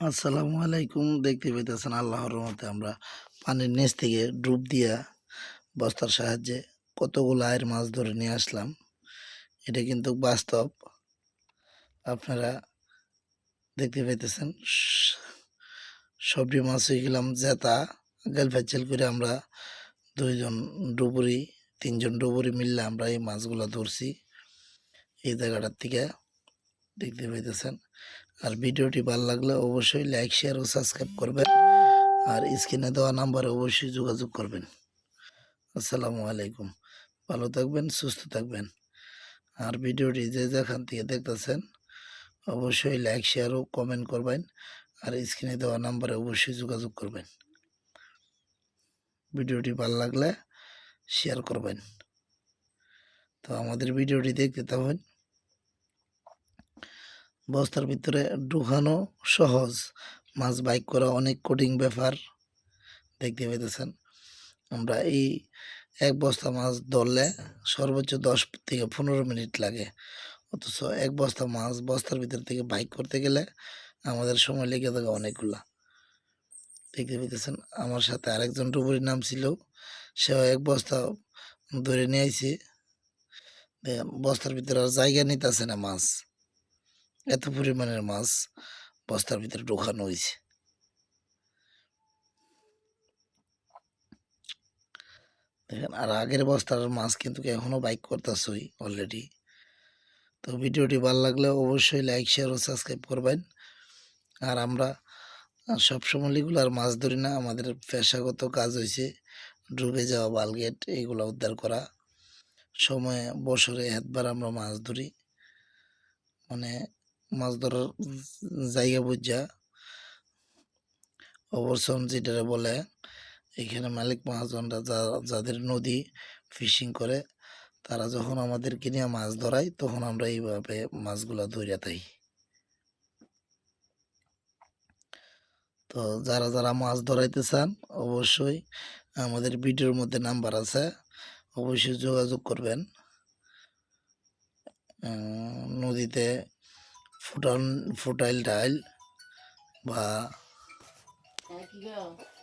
আসসালামু আলাইকুম। দেখতে পেতেছেন আল্লাহর রহমতে আমরা পানির নিচ থেকে ডুব দিয়া বস্তার সাহায্যে কতগুলো আয়ের মাছ ধরে নিয়ে আসলাম। এটা কিন্তু বাস্তব। আপনারা দেখতে পেতেছেন সবজি মাছ হয়ে গেলাম জেতা। গাল করে আমরা দুইজন ডুবুরি, তিনজন ডুবুরি মিললে আমরা এই মাছগুলো ধরছি। এই জায়গাটার থেকে দেখতে পাইতেছেন। আর ভিডিওটি ভালো লাগলে অবশ্যই লাইক শেয়ার ও সাবস্ক্রাইব করবেন। আর স্ক্রিনে দেওয়া নাম্বারে অবশ্যই যোগাযোগ করবেন। আসসালামু আলাইকুম। ভালো থাকবেন, সুস্থ থাকবেন। আর ভিডিওটি যে যেখান থেকে দেখতেছেন, অবশ্যই লাইক শেয়ার ও কমেন্ট করবেন। আর স্ক্রিনে দেওয়া নাম্বারে অবশ্যই যোগাযোগ করবেন। ভিডিওটি ভালো লাগলে শেয়ার করবেন। তো আমাদের ভিডিওটি দেখতে থাকুন। বস্তার ভিতরে ঢুকানো সহজ। মাছ বাইক করা অনেক কঠিন ব্যাপার। দেখতে পেতেছেন আমরা এই এক বস্তা মাছ ধরলে সর্বোচ্চ দশ থেকে পনেরো মিনিট লাগে। অথচ এক বস্তা মাছ বস্তার ভিতর থেকে বাইক করতে গেলে আমাদের সময় লেগে থাকে অনেকগুলা। দেখতে পেতেছেন আমার সাথে আরেকজন ডুবুরির নাম ছিল, সেও এক বস্তা ধরে নিয়ে বস্তার ভিতরে আর জায়গা নিতেছে না মাছ। এত পরিমাণের মাছ বস্তার ভিতরে ঢোকানো হয়েছে। দেখেন, আর আগের বস্তার মাছ কিন্তু এখনও বাইক করতেছই অলরেডি তো ভিডিওটি ভালো লাগলে অবশ্যই লাইক শেয়ার ও সাবস্ক্রাইব করবেন। আর আমরা সবসময় রেগুলার মাছ ধরি না, আমাদের পেশাগত কাজ হয়েছে ডুবে যাওয়া বালগেট এইগুলো উদ্ধার করা। সময়ে বছরে একবার আমরা মাছ ধরি। মানে মাছ ধরার জায়গা বুঝা। অবসন যেটা বলে, এখানে মালিক মহাজনরা যাদের নদী ফিশিং করে, তারা যখন আমাদেরকে নিয়ে মাছ ধরায়, তখন আমরা এইভাবে মাছগুলো ধরে থাই। তো যারা যারা মাছ ধরাইতে চান, অবশ্যই আমাদের ভিডিওর মধ্যে নাম্বার আছে, অবশ্যই যোগাযোগ করবেন। নদীতে ফুটান ফুটাইল টাইল বা you.